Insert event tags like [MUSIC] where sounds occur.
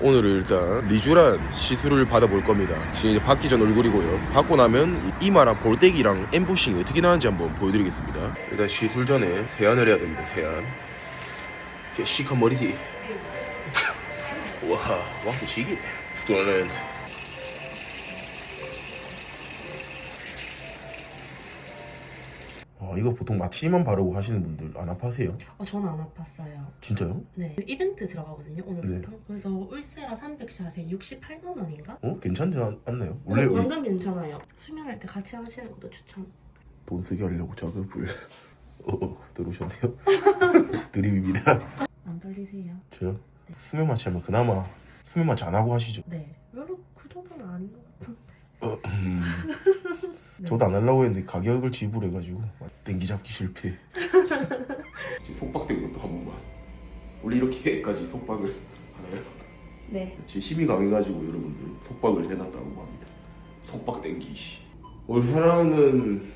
오늘은 일단 리쥬란 시술을 받아볼 겁니다. 지금 이제 받기 전 얼굴이고요. 받고 나면 이 이마랑 볼때기랑 엠보싱이 어떻게 나는지 한번 보여드리겠습니다. 일단 시술 전에 세안을 해야 됩니다. 세안. 이렇게 시커 머리띠. [LAUGHS] 와, 왕도 지기네. 스토렌트. 아, 이거 보통 마취만 바르고 하시는 분들 안 아파하세요? 어, 저는 안 아팠어요. 진짜요? 네. 그 이벤트 들어가거든요, 오늘부터. 그래서 울세라 300샷에 68만 원인가? 어? 괜찮지 않, 않나요? 원래 어, 의- 완전 괜찮아요. 수면할 때 같이 하시는 것도 추천. 돈 쓰게 하려고 작업을 [LAUGHS] 어, 어 들어오셨네요 [LAUGHS] 드림입니다 안 떨리세요? 저요? 수면 마취 하면 그나마 수면 마취 안 하고 하시죠 네. 별로 그 정도는 아닌 것 같은데. 어, 음, 네. 저도 안 하려고 했는데 가격을 지불해가지고 땡기 잡기 실패 [LAUGHS] 속박된 것도 한 번만 원래 이렇게까지 속박을 하나요? 네. 제 힘이 강해가지고 여러분들 속박을 해놨다고 합니다 속박 땡기 오늘 혈안은